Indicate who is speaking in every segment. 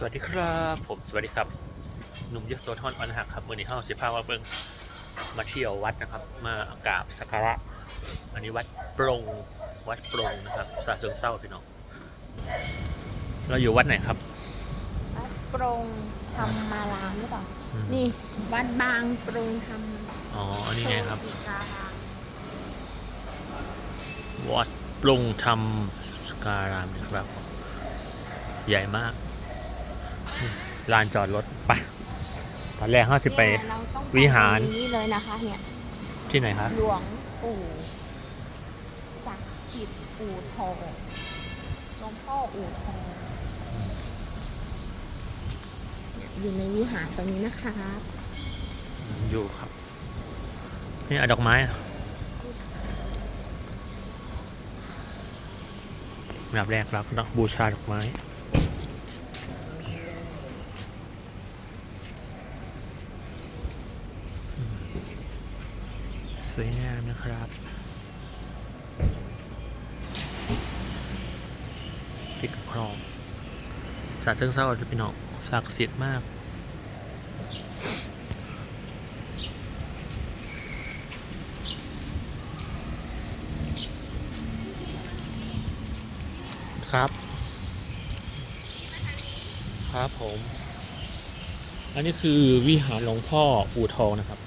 Speaker 1: สวัสดีครับ ผมสวัสดีครับหนุ่มยโสธรอันหักครับมื่อนี้เฮาสิพามาเบิ่งมาเที่ยววัดนะครับ มากราบสักการะ อันนี้วัดปรงวัดปรงนะครับชาเชิงเศร้าพี่น้องเราอยู่วัดไหนครับ
Speaker 2: วัดปรงธรรมารามหรือเปล่า
Speaker 1: อืม
Speaker 2: นี่วัดบางปรงธรรม
Speaker 1: อ๋ออันนี้ไงครับ
Speaker 2: โชติการาม
Speaker 1: วัดปรงธรรมสการามนะครับ ใหญ่มาก ลานจอดรถไปตอนแรกเขาสิไป
Speaker 2: เนี่ยเราต้องไวิ
Speaker 1: หาร
Speaker 2: ตงนี้เลยนะคะเนี่ย
Speaker 1: ที่ไหนครับ
Speaker 2: หลวงปู่ศักดิ์สิทธิ์อู่ทองหลวงพ่ออู่ทองเนี่ยอยู่ในวิหารตรงนี้นะคะ
Speaker 1: อยู่ครับนี่อะดอกไม้อะอันดับแรกรับนะบูชาดอกไม้ วยงามนะครับพิกครองสาเชิงเศร้าจะเป็นหนองศักดิ์สิทธิ์มาก ครับ ครับผม อันนี้คือวิหารหลวงพ่ออู่ทองนะครับ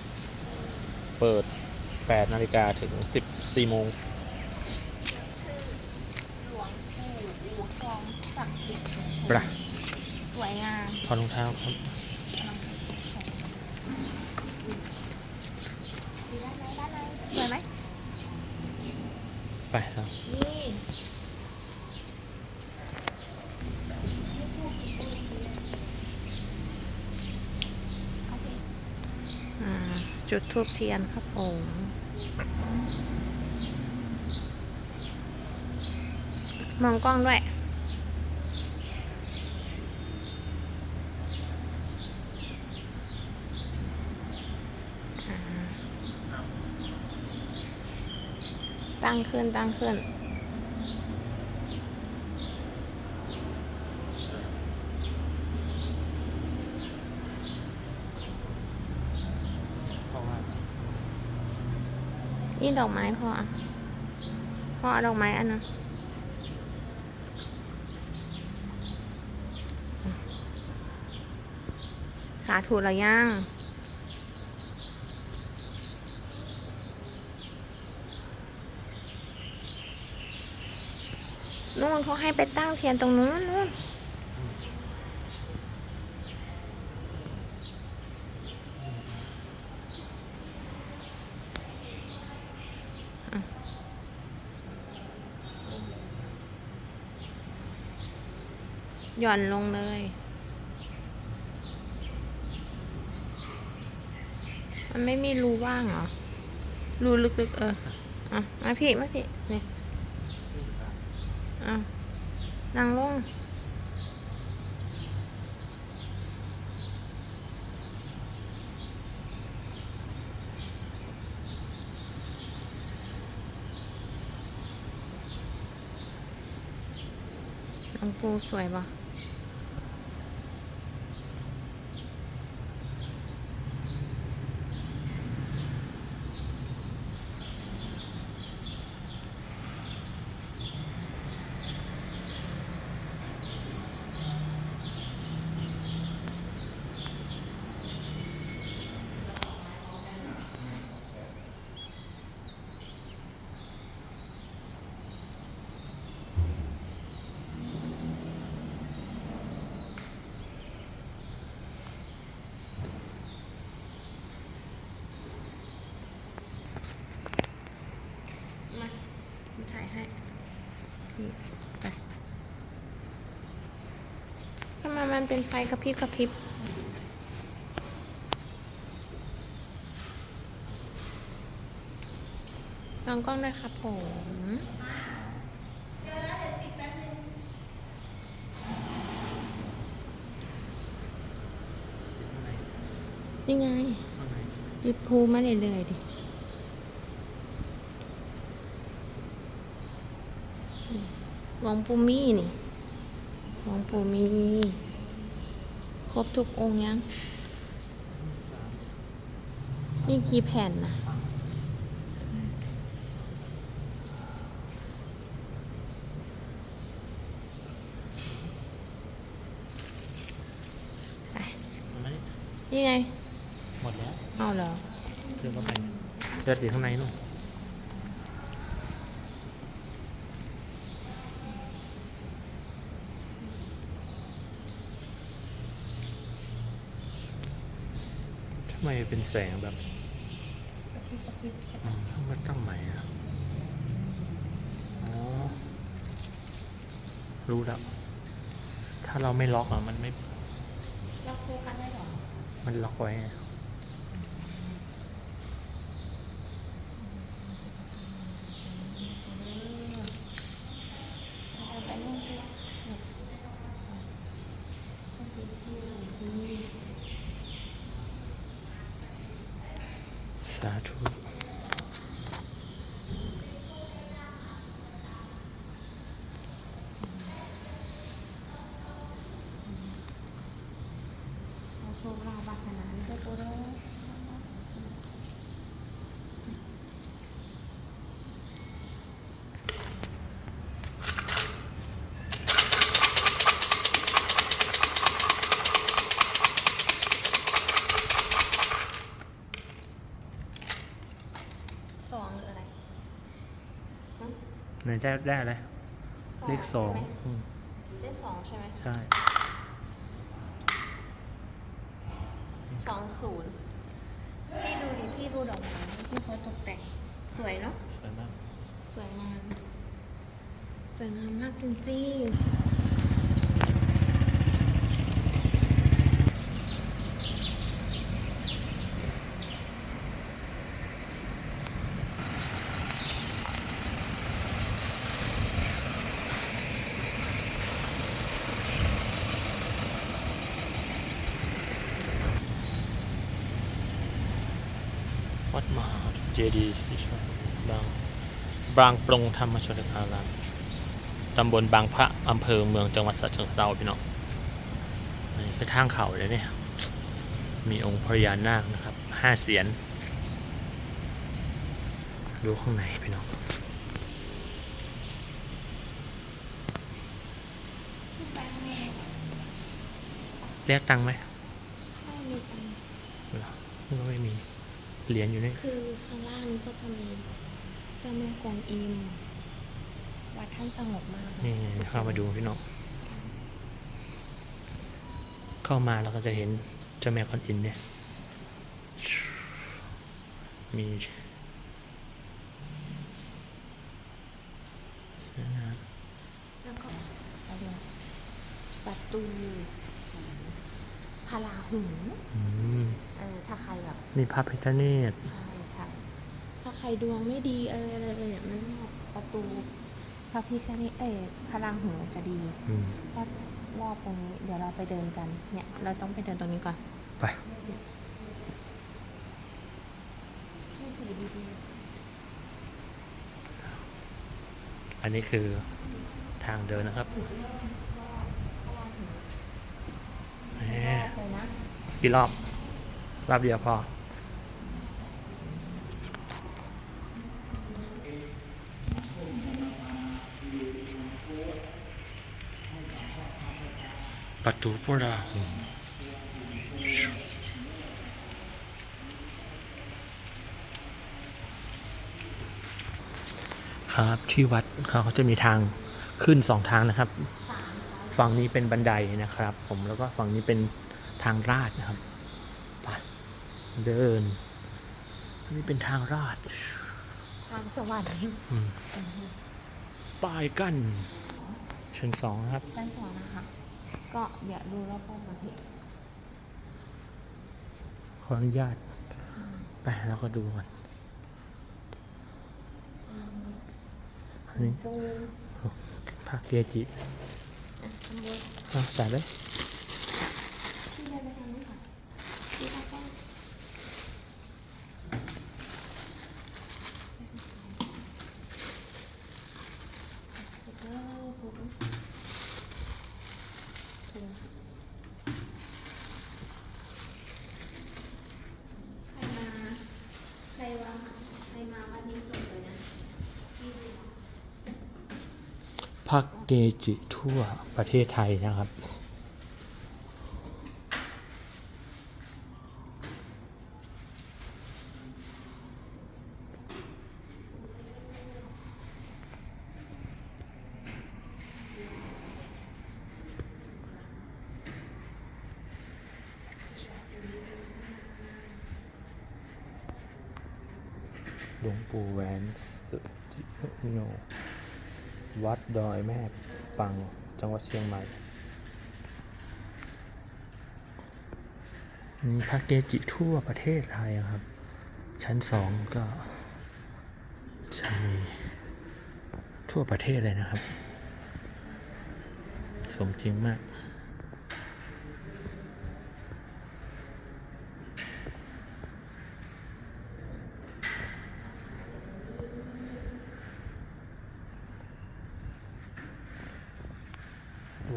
Speaker 1: เปิด 8นาฬิกาถึง 14โมง
Speaker 2: ชื่อหลวงปู่อู่ทองศักดิ์สิทธิ์
Speaker 1: ปะ
Speaker 2: สวยงาม
Speaker 1: ถอดรองเท้าครับ
Speaker 2: ดูด้านในด้านในสวยไหม
Speaker 1: ไปครับ
Speaker 2: นี่อ่าจุดทูบเทียนครับผม มองกล้องด้วย ตั้งขึ้น ตั้งขึ้น นี่ ดอกไม้พออะพอเอาดอกไม้อันนะสาธุแล้วยังนู่นเขาให้ไปตั้งเทียนตรงนู้นนู่น หย่อนลงเลย มันไม่มีรูว่างเหรอ รูลึกๆ เออ อะ มาพี่ มาพี่ นี่ อะนั่งลงหลวงปูสวยปะมาถ่ายให้นี่ไปทำไมันเป็นไฟกระพริบกระพริบลองกล้องด้วยครับผมนี่ไงหยิบภูมาเลยเลยๆดิหลวงปู่มี่นี่หลวงปู่มี ครบทุกองค์ยัง มีกี่แผ่นนะไป
Speaker 1: มันไม่ได้
Speaker 2: นี่ไง
Speaker 1: หมดแล้ว
Speaker 2: เอาเหรอ
Speaker 1: เดินเข้าไปเลือดอยู่ข้างในนู่น มเป็นแสงแบบอืมมันตั้งใหม่อะอ๋อ รู้แล้ว ถ้าเราไม่ล็อกอะ มันไม่
Speaker 2: ล็อกโฟกัสได้เหรอ
Speaker 1: มันล็อกไว้ไง
Speaker 2: เอาไปนู่นไปละนี่
Speaker 1: สาธุ
Speaker 2: เราโชว์เราบัตรนานี่ก็ตัวเด้อสองหรืออะไรฮะ
Speaker 1: ไหนได้ได้อะไรเลขสอง
Speaker 2: ใช่ไหม
Speaker 1: อืม
Speaker 2: เลขสองใช่ไหม
Speaker 1: ใช่
Speaker 2: สองศูนย์พี่ดูดิพี่ดูดอกไม้ที่เขาตกแต่งสวยเนาะ
Speaker 1: สวยมาก
Speaker 2: สวยงาม สวยงามมากจริงๆ
Speaker 1: วัดมหา เจดีย์สิชบางบางปรงธรรมชนคารามตำบลบางพระอำเภอเมืองจังหวัดฉะเชิงเทราพี่น้องนนี้คือทางเขาเลยเนี่ย มีองค์พญานาคนะครับห้าเสียน ดูข้างในพี่น้อง
Speaker 2: ไปข้างใน
Speaker 1: เรียกตังไหม
Speaker 2: ถ้ามีกัน
Speaker 1: เหรอก็ไม่มี เหรียญอยู่นี่
Speaker 2: คือข้างล่างนี้ก็จะมีเจ้าแม่กวนอิม วัดท่านสงบมาก
Speaker 1: นี่เข้ามาดูพี่น้อง เข้ามาเราก็จะเห็นเจ้าแม่คอนอินเนี่ย มีสวยงาม
Speaker 2: แล้วก็อะไรนะประตู พาราหุง
Speaker 1: อืม
Speaker 2: เออถ้าใครแบบ
Speaker 1: มีพระพิฆเนศ
Speaker 2: ใช่ใช่ถ้าใครดวงไม่ดีเอออะไรอะไรเนี่ยมันประตูพระพิคเนตเออพลังหูจะดี
Speaker 1: อืม
Speaker 2: รอบรอบตรงนี้เดี๋ยวเราไปเดินกัน เนี่ย เราต้องไปเดินตรงนี้ก่อน
Speaker 1: ไป
Speaker 2: ให้ถือดี
Speaker 1: อันนี้คือทางเดินนะครับ
Speaker 2: ๆพลังหู
Speaker 1: แห
Speaker 2: ร
Speaker 1: ม
Speaker 2: อบเลยนะ
Speaker 1: กี่รอบ รอบเดียวพอ ประตูพระราหุลครับที่วัดเขาก็จะมีทางขึ้นสองทางนะครับ
Speaker 2: สามค่ะ
Speaker 1: ฝั่งนี้เป็นบันไดนะครับ ผมแล้วก็ฝั่งนี้เป็นทางราดนะครับไปเดินอันนี้เป็นทางราด
Speaker 2: ทางสวรรค์
Speaker 1: อืมป้ายกั้นชั้นสองนะครับ
Speaker 2: ชั้นสองนะคะ ก็เดี๋ยวดูรอบๆกันพี่
Speaker 1: ขออนุญาตไปแล้วก็ดูก่อนอันนี้
Speaker 2: ปู
Speaker 1: พระเกจิ
Speaker 2: อะทำบุญ
Speaker 1: เอาใส่เลย
Speaker 2: ที่เดินไปทางนี้ค่ะที่เราก็เออผมถึง
Speaker 1: พระ เกจิทั่วประเทศไทยนะครับหลวงปู่แหวนสุจิโน วัดดอยแม่ปังจังหวัดเชียงใหม่มีพระเกจิทั่วประเทศไทยครับ ชั้นสองก็จะมีทั่วประเทศเลยนะครับ สมจริงมาก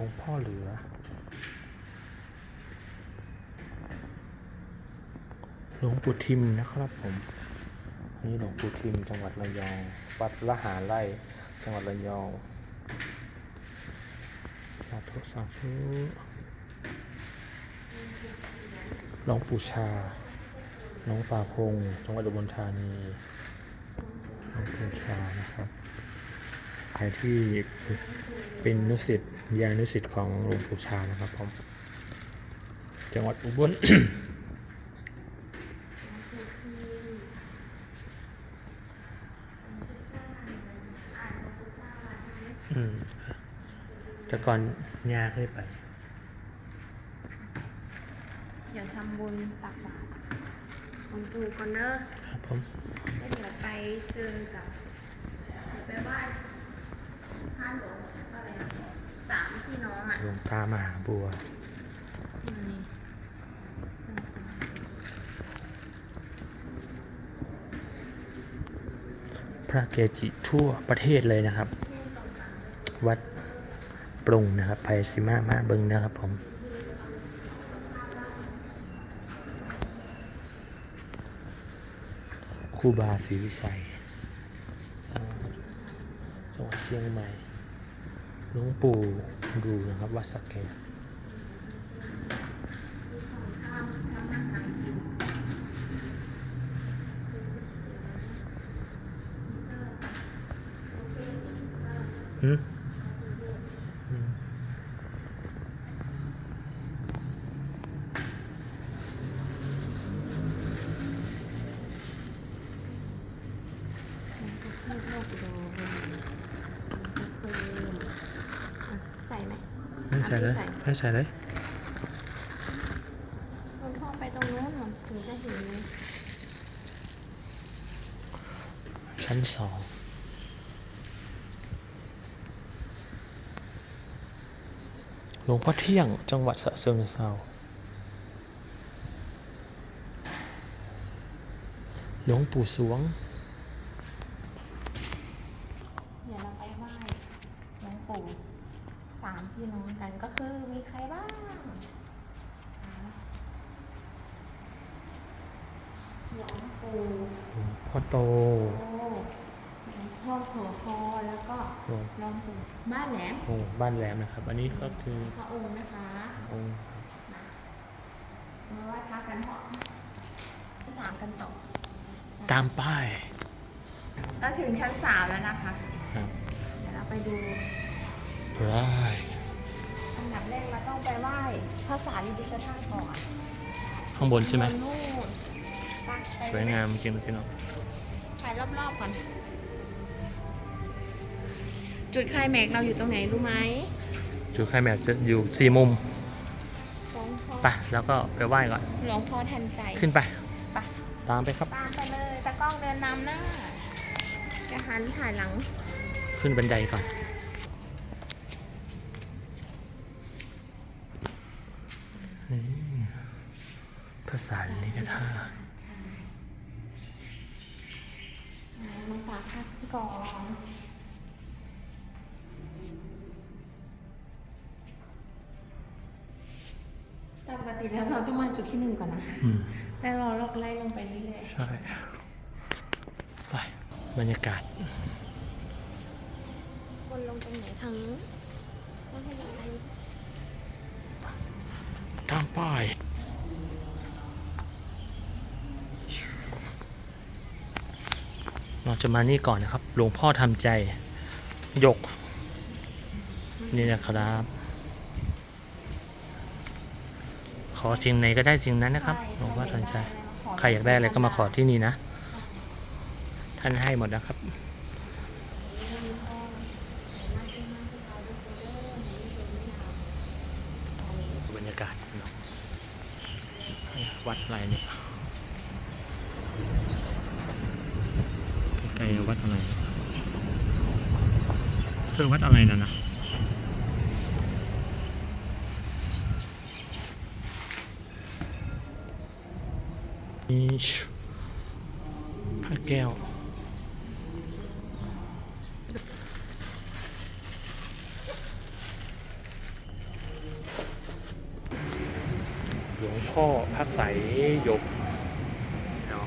Speaker 1: หลวงพ่อเหลือ หลวงปู่ทิมนะครับผมนนี้หลวงปู่ทิมจังหวัดระยอง วัดละหาไร่จังหวัดระยอง สาธุสาธุหลวงปู่ชาหลวงป่าพงจังหวัดอุบลธานีหลวงปู่ชานะครับ ใครที่เป็นนุสิตยานุสิตของหลวงปู่ชานะครับผม จังหวัดอุบลอืมแต่ก่อนยาเคยไป
Speaker 2: เดี๋ยวทำบุญตักบาตรคุณปู่ก่อนเนอะ
Speaker 1: ครับผม
Speaker 2: แล้วเดี๋ยวไปเจอกับไปไหว้ท่าน หลวงอะไรนะสามพี่น้องอะ
Speaker 1: หลวงตามหาบัว
Speaker 2: นี่
Speaker 1: พระเกจิทั่วประเทศเลยนะครับ วัดปรุงนะครับไพซิมามาเบิงนะครับผมครูบาศรีวิชัยจังหวัดเชียงใหม่ หลวงปู่ดูนะครับวัดสักแกหืม เลยไม่ใส่เลย
Speaker 2: คุณพ่อไปตรงนู้นเหรอถึงจะเห็นเลย
Speaker 1: ชั้นสองหลวงพ่อเที่ยงจังหวัดสระเชิงเทราหลวงปู่สวง
Speaker 2: เดี๋ยวเราไปไหว้หลวงปู่สามพี่ น้องกันก็คือมีใครบ้างหลวงปู่
Speaker 1: หลวงพ่อโต
Speaker 2: โตหลวงพ่อโถคอแล้วก็
Speaker 1: หลวง
Speaker 2: หลวงปู่บ้านแหลม
Speaker 1: โอ้บ้านแหลมนะครับ อันนี้ก็คือ
Speaker 2: พระองค์นะคะ
Speaker 1: องค์
Speaker 2: มาไหว้พระกันเถอะไปถามกันต่อ
Speaker 1: ตามป้าย
Speaker 2: เราถึงชั้นสามแล้วนะคะ
Speaker 1: ครับ
Speaker 2: เดี๋ยวเราไปดู
Speaker 1: ร้าย
Speaker 2: อัน ดับแรกเราต้องไปไหว้พระสารีริกธาตุก่อน
Speaker 1: ข้างบนใช่ไหม
Speaker 2: บนนู่นไปไป
Speaker 1: สวยงามจริงพี่น้อง
Speaker 2: ถ่ายรอบๆก่อน จุดไคลายแม็กซ์เราอยู่ตรงไหนรู้ไหม
Speaker 1: จุดไคลแม็กซ์จะอยู่สี่มุม
Speaker 2: หลวงพ่อ
Speaker 1: ไปแล้วก็ไปไหว้ก่อน
Speaker 2: หลวงพ่อทันใจ
Speaker 1: ขึ้นไป
Speaker 2: ไป
Speaker 1: ตามไปครับ
Speaker 2: ตามไปเลยตะกล้องเดินนำหน้าจะหันถ่ายหลัง
Speaker 1: ขึ้นบันไดก่อนนี่ ภาษาลิกธาตุ
Speaker 2: ใช่อ่ามาฝากพักก่อนแต่ปกติแล้วเราต้องมาจุดที่หนึ่งก่อนนะ
Speaker 1: อืม
Speaker 2: แล้วเราไล่ลงไปเรื่อย
Speaker 1: ใช่ ไปบรรยากาศ
Speaker 2: ๆคนลงตรงไหนทางนู้นแล้วให้ลงอันนี้
Speaker 1: ตามป้ายเรา จะมานี่ก่อนนะครับ หลวงพ่อทำใจยก นี่นะครับ ขอสิ่งไหนก็ได้สิ่งนั้นนะครับหลวงพ่อทำใจ ใครอยากได้อะไรก็มาขอที่นี่นะ ท่านให้หมดนะครับบรรยากาศวัดอะไรเนี่ย ใกล้ๆวัดอะไร เธอวัดอะไรนะนะนี่พระแก้วหลวงพ่อพระไสยยกเนาะ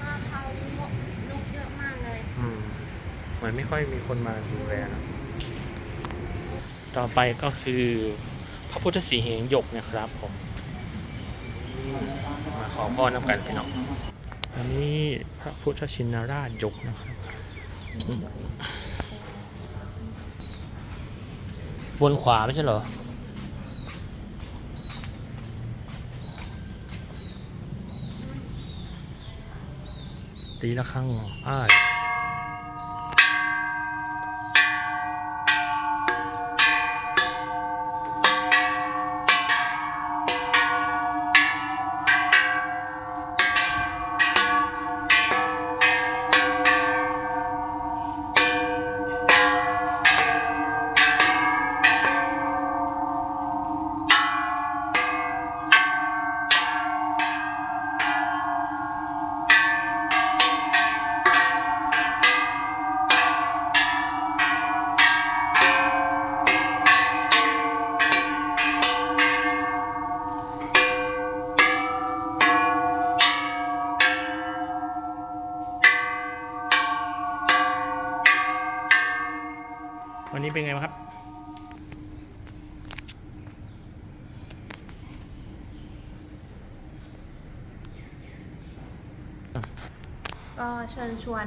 Speaker 2: มาเขาลุกเยอะมากเลย
Speaker 1: อืมเห มือนไม่ค่อยมีคนมาดูแลนะต่อไปก็คือพระพุทธสีเหงหยกนะครับผมมาขอพ่อน้ำกันพี่น้องอันนี้พระพุทธชินราชหยกนะครับ บนขวาไม่ใช่เหรอตีละครั้งอ้าย เป็นไงบ้างครับ
Speaker 2: ก็เชิญชวน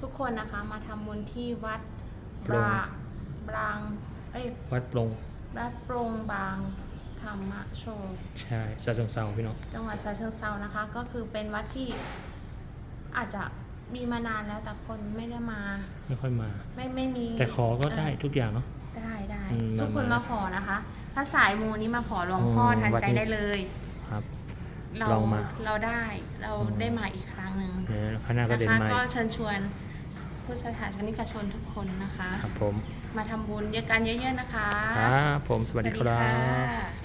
Speaker 2: ทุกคนนะคะ มาทำบุญที่วัด
Speaker 1: ป
Speaker 2: บ
Speaker 1: รง
Speaker 2: ราบรางเอ้ย
Speaker 1: วัดปรง
Speaker 2: วัดโปรงบางธรรมโชว์
Speaker 1: ใช่ซาเชิงเซาพี่น้อง
Speaker 2: จังหวัดฉะเชิงเซานะคะ ก็คือเป็นวัดที่อาจจะ มีมานานแล้วแต่คนไม่ได้มา
Speaker 1: ไม่ค่อยมา
Speaker 2: ไม่ไม่มี
Speaker 1: แต่ขอก็ได้
Speaker 2: เออ
Speaker 1: ทุกอย่างเนาะ
Speaker 2: ได้ได้
Speaker 1: อืม
Speaker 2: ทุกคน
Speaker 1: มา
Speaker 2: มาขอนะคะ ถ้าสายมูนี้มาขอหลวงพ่อ
Speaker 1: อืม
Speaker 2: ทัน
Speaker 1: วัด
Speaker 2: ใจ
Speaker 1: นี้
Speaker 2: ได้เลย
Speaker 1: ครับ
Speaker 2: เรา
Speaker 1: ลองมา
Speaker 2: เราได้เรา
Speaker 1: อืม
Speaker 2: ได้มาอีกครั้งหนึ่ง
Speaker 1: เนี่ยข้างหน้าก็
Speaker 2: นะ
Speaker 1: เดิน
Speaker 2: คะ
Speaker 1: มา
Speaker 2: ก็เชิญชวนผู้สถานนิกชนทุกคนนะคะ
Speaker 1: ครับผม
Speaker 2: มาทำบุญเยอะกันเยอะๆนะคะ
Speaker 1: ครับผมสวัสดีครับ
Speaker 2: ค่ะ